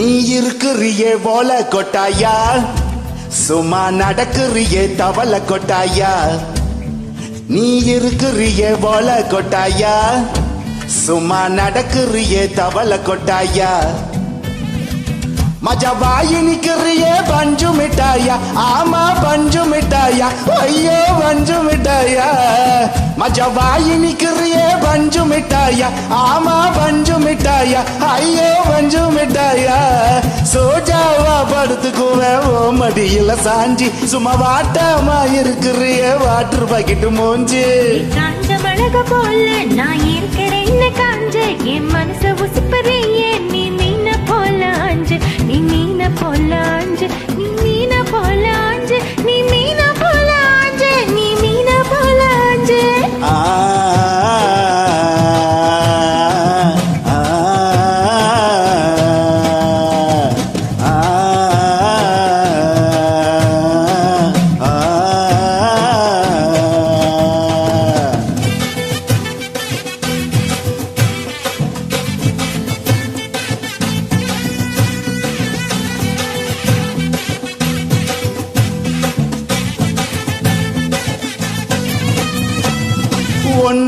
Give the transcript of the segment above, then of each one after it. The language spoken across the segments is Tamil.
நீ இருக்கிறியே போல கொட்டாயா? சும்மா நடக்கிறியே தவள கொட்டாயா? நீ இருக்கிறியே போல கொட்டாயா? சும்மா நடக்கிறியே தவள கொட்டாயா? மஜா நிக்கிறியே பஞ்சு மிட்டாயா? ஆமா பஞ்சு மிட்டாயா. ஐயோ பஞ்சு மிட்டாயா. மஜா நிக்கிறியே பஞ்சு மிட்டாயா? ஆமா பஞ்சு மிட்டாயா. ஐயோ பஞ்சு மிட்டாயா. சோஜாவா படுத்துக்குவேன் ஓ மடியில சாஞ்சி. சும்மா வாட்டாமா இருக்கிறியே வாட்டர் பாக்கெட்டு மூஞ்சி. காஞ்ச மிளக போல நான் இருக்கிறேன் காஞ்ச என் மனசு உசுப்பறியே போல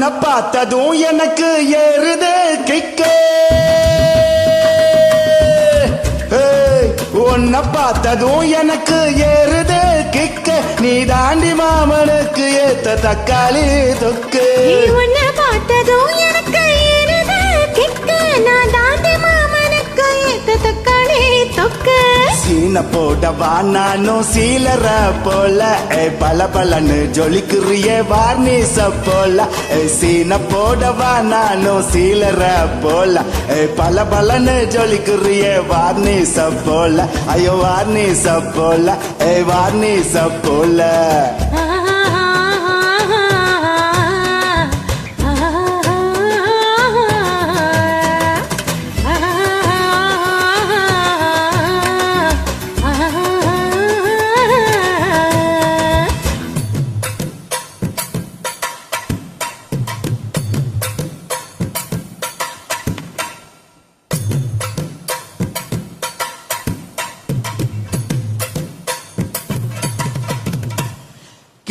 உன்னை பார்த்ததும் எனக்கு ஏறுது கிக்கு. உன்னை பார்த்ததும் எனக்கு ஏறுது கிக்க. நீ தாண்டி மாமனுக்கு ஏத்த தக்காளி தொக்கு. உன்னை பார்த்ததும் சின்ன போடவா? நானும் சீலர போல. பல பலன்னு ஜொலிக்கிறியே வார்னிச போல. சீன போடவா? நானும் சீலர போல. பல பலன்னு ஜொலிக்கிறியே வார்னிச போல. ஐயோ வார்னிச போல. ஏ வார்னிச போல.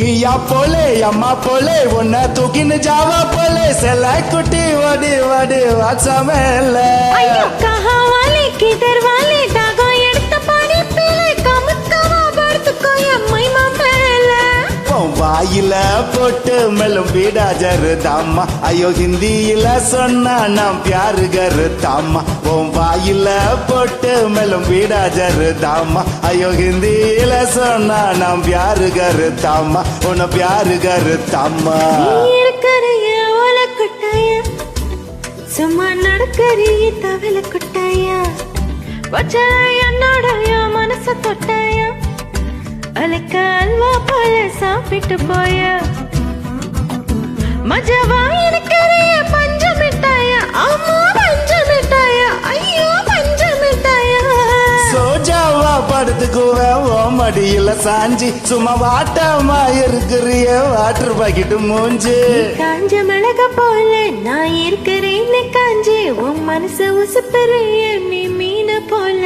கியா போலே அம்மா போலே உன்னை தூக்கின்னு ஜாவா போலே. செல்ல குட்டி வடி வடி வாட்சமேல ஐயோ கஹா வாலே கிதர் வாலே வாயில போட்டு மெல்லும் வீடா ஜருதாமா ஐயோ ஹிந்தியில சொன்னா நாம் பியாரு கருத்தாமா உன் வாயில போட்டு மெல்லும் வீடா ஜருதாமா ஐயோ ஹிந்தியில சொன்னா நாம் பியாரு கருத்தாமா உன பியாரு கருத்தாமா சும்மா நடக்கறிய தவில குட்டாயா. வச்ச என்னோட மனசு தொட்டாயா. அலைக்க அல்வா பழச சாப்பிட்டு போய. மஜவா இருக்கிறிய பஞ்ச மிட்டாயா. ஆமா பஞ்ச மிட்டாயா. ஐயோ பஞ்ச மிட்டாயா. சோஜாவா படுத்துக்குவேன் ஓ மடியில சாஞ்சி. சும்மா வாட்டாமா இருக்கிறிய வாட்டர் பாக்கெட்டு மூஞ்சி. காஞ்ச மிளக போல நான் இருக்கிறேன்னு காஞ்சி. உன் மனசு உசுப்பறைய நீ மீன போல